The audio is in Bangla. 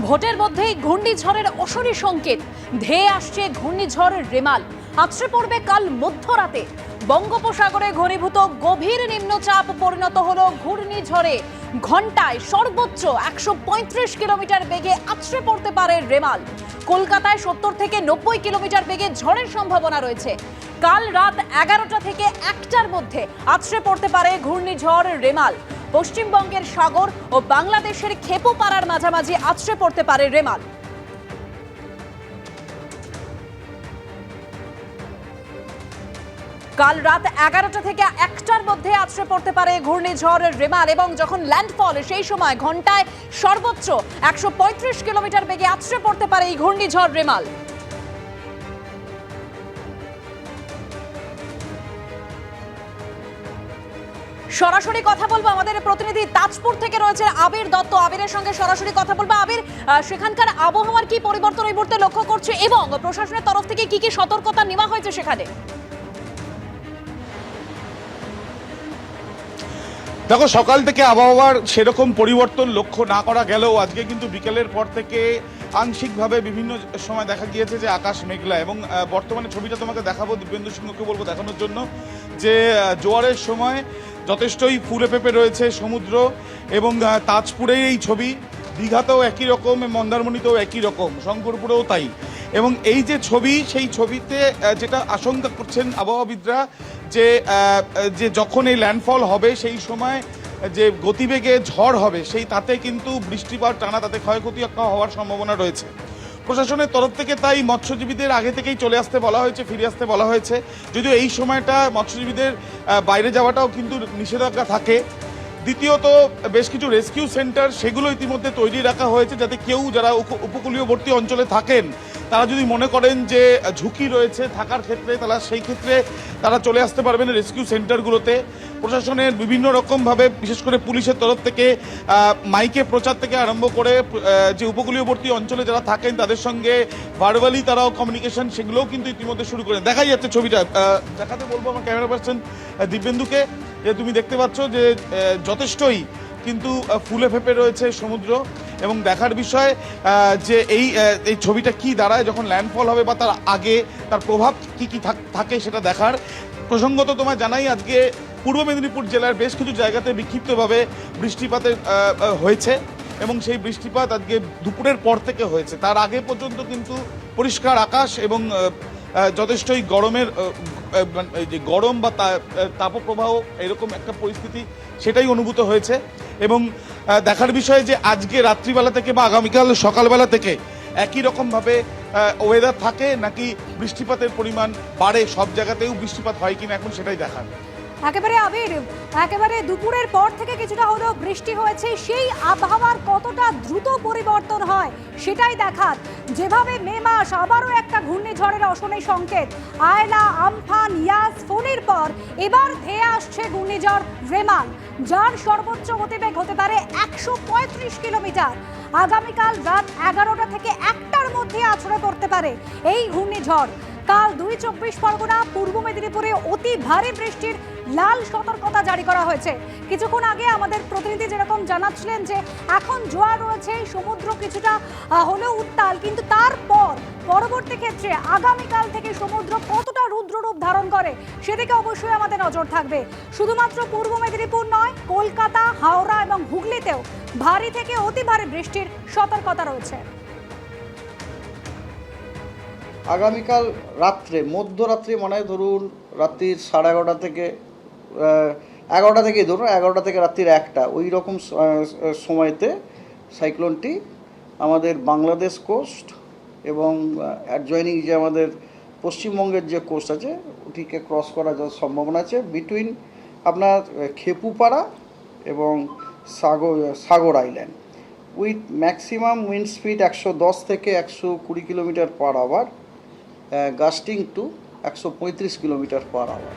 ভোটের মধ্যেই ঘূর্ণিঝড়ের অসরি সংকেত। ধেয়ে আসছে ঘূর্ণিঝড় রেমাল। আছড়ে পড়বে কাল মধ্যরাতে। বঙ্গোপসাগরে ঘনীভূত গভীর নিম্নচাপ পরিণত হল ঘূর্ণিঝড়ে। ঘন্টায় সর্বোচ্চ একশো পঁয়ত্রিশ কিলোমিটার বেগে আছড়ে পড়তে পারে রেমাল। কলকাতায় সত্তর থেকে নব্বই কিলোমিটার বেগে ঝড়ের সম্ভাবনা রয়েছে। কাল রাত এগারোটা থেকে একটার মধ্যে আছড়ে পড়তে পারে ঘূর্ণিঝড় রেমাল। পশ্চিমবঙ্গের সাগর ও বাংলাদেশের খেপুপাড়ার মাঝামাঝি আছড়ে পড়তে পারে রেমাল। কাল রাত এগারোটা থেকে একটার মধ্যে আছড়ে পড়তে পারে ঘূর্ণিঝড় রেমাল এবং যখন ল্যান্ডফল সেই সময় ঘন্টায় সর্বোচ্চ একশো পঁয়ত্রিশ কিলোমিটার বেগে আছড়ে পড়তে পারে এই ঘূর্ণিঝড় রেমাল। সরাসরি কথা বলব আমাদের প্রতিনিধি তাজপুর থেকে রয়েছে আবির দত্ত। আবিরের সঙ্গে সরাসরি কথা বলব। আবির সেখানকার আবহাওয়ার কি পরিবর্তন এই মুহূর্তে লক্ষ্য করছে এবং প্রশাসনের তরফ থেকে কি কি সতর্কতা নেওয়া হয়েছে সেখানে? দেখো সকাল থেকে আবহাওয়ার সেরকম পরিবর্তন লক্ষ্য না করা গেলেও আজকে কিন্তু বিকেলের পর থেকে আংশিকভাবে বিভিন্ন সময় দেখা গিয়েছে যে আকাশ মেঘলা। এবং বর্তমানে ছবিটা তোমাকে দেখাবো দিব্যেন্দু সিংহকে বলব দেখানোর জন্য যে জোয়ারের সময় যথেষ্টই ফুলে পেঁপে রয়েছে সমুদ্র এবং আহ, তাজপুরের এই ছবি দীঘাতেও একই রকম মন্দারমণিতেও একই রকম শঙ্করপুরেও তাই। এবং এই যে ছবি, সেই ছবিতে যেটা আশঙ্কা করছেন আবহাওয়াবিদরা যে যে যখন এই ল্যান্ডফল হবে, সেই সময় যে গতিবেগে ঝড় হবে, সেই তাতে কিন্তু বৃষ্টিপাত টানা, তাতে ক্ষয়ক্ষতি হওয়ার সম্ভাবনা রয়েছে। প্রশাসনের তরফ থেকে তাই মৎস্যজীবীদের আগে থেকেই চলে আসতে বলা হয়েছে, ফিরে আসতে বলা হয়েছে। যদিও এই সময়টা মৎস্যজীবীদের বাইরে যাওয়াটাও কিন্তু নিষেধাজ্ঞা থাকে। দ্বিতীয়ত, বেশ কিছু রেস্কিউ সেন্টার, সেগুলো ইতিমধ্যে তৈরি রাখা হয়েছে যাতে কেউ যারা উপ- উপকূলীয়বর্তী অঞ্চলে থাকেন তারা যদি মনে করেন যে ঝুঁকি রয়েছে থাকার ক্ষেত্রে, তারা সেই ক্ষেত্রে তারা চলে আসতে পারবেন রেস্কিউ সেন্টারগুলোতে। প্রশাসনের বিভিন্ন রকমভাবে, বিশেষ করে পুলিশের তরফ থেকে মাইকে প্রচার থেকে আরম্ভ করে যে উপকূলীয়বর্তী অঞ্চলে যারা থাকেন, তাদের সঙ্গে ভার্বালি তারাও কমিউনিকেশন সেগুলোও কিন্তু ইতিমধ্যে শুরু করে দেখাই যাচ্ছে ছবিটা। দেখাতে বলব আমার ক্যামেরা পার্সন দিব্যেন্দুকে, যে তুমি দেখতে পাচ্ছ যে যথেষ্টই কিন্তু ফুলে ফেপে রয়েছে সমুদ্র। এবং দেখার বিষয় যে এই এই ছবিটা কি দাঁড়ায়, যখন ল্যান্ডফল হবে বা তার আগে তার প্রভাব কি কি থাক- সেটা দেখার। প্রসঙ্গত তোমায় জানাই, আজকে পূর্ব মেদিনীপুর জেলার বেশ কিছু জায়গাতে বিক্ষিপ্তভাবে বৃষ্টিপাতের হয়েছে এবং সেই বৃষ্টিপাত আজকে দুপুরের পর থেকে হয়েছে। তার আগে পর্যন্ত কিন্তু পরিষ্কার আকাশ এবং যথেষ্টই গরমের মানে যে গরম বা তাপপ্রবাহ এরকম একটা পরিস্থিতি সেটাই অনুভূত হয়েছে। এবং দেখার বিষয় যে আজকে রাত্রিবেলা থেকে বা আগামীকাল সকালবেলা থেকে একই রকমভাবে ওয়েদার থাকে নাকি বৃষ্টিপাতের পরিমাণ বাড়ে, সব জায়গাতেও বৃষ্টিপাত হয় কিনা এখন সেটাই দেখার। একেবারে আবির, একেবারে দুপুরের পর থেকে কিছুটা হলেও বৃষ্টি হয়েছে, সেই আবহাওয়ার কতটা দ্রুত পরিবর্তন হয় সেটাই দেখার। যেভাবে মে মাস আবারও একটা ঘূর্ণিঝড়ের অশনি সংকেত, আয়লা, আমফান, ইয়াস, ফোনের পর এবার ধেয়ে আসছে ঘূর্ণিঝড় রেমাল, যার সর্বোচ্চ গতিবেগ হতে পারে একশো পঁয়ত্রিশ কিলোমিটার। আগামীকাল রাত এগারোটা থেকে একটার মধ্যে আছড়ে পড়তে পারে এই ঘূর্ণিঝড়। কাল দুই চব্বিশ পরগনা, পূর্ব মেদিনীপুরে অতি ভারী বৃষ্টির লাল সতর্কতা জারি করা হয়েছে। কিছুক্ষণ আগে আমাদের প্রতিনিধি যেরকম জানাচ্ছিলেন যে, এখন জোয়ার রয়েছে, সমুদ্র কিছুটা হলেও উত্তাল, কিন্তু তারপর পরবর্তী ক্ষেত্রে আগামীকাল থেকে সমুদ্র কতটা রুদ্ররূপ ধারণ করে, সেদিকে অবশ্যই আমাদের নজর থাকবে। শুধুমাত্র পূর্ব মেদিনীপুর নয়, কলকাতা, হাওড়া এবং হুগলিতেও ভারী থেকে অতি ভারী বৃষ্টির সতর্কতা রয়েছে। আগামীকাল রাত্রে, মধ্যরাত্রি মানে ধরুন রাত্রির সাড়ে এগারোটা থেকে এগারোটা থেকে ধরুন, এগারোটা থেকে রাত্রির একটা। ওই রকম সময়তে সাইক্লোনটি আমাদের বাংলাদেশ কোস্ট এবং অ্যাডজয়নিং যে আমাদের পশ্চিমবঙ্গের যে কোস্ট আছে, ওটিকে ক্রস করার যা সম্ভাবনা আছে। বিটুইন আপনার খেপুপাড়া এবং Sagar Sagar island with maximum wind speed একশো দশ থেকে একশো কুড়ি kilometre per hour gusting to একশো পঁয়ত্রিশ কিলোমিটার পার আওয়ার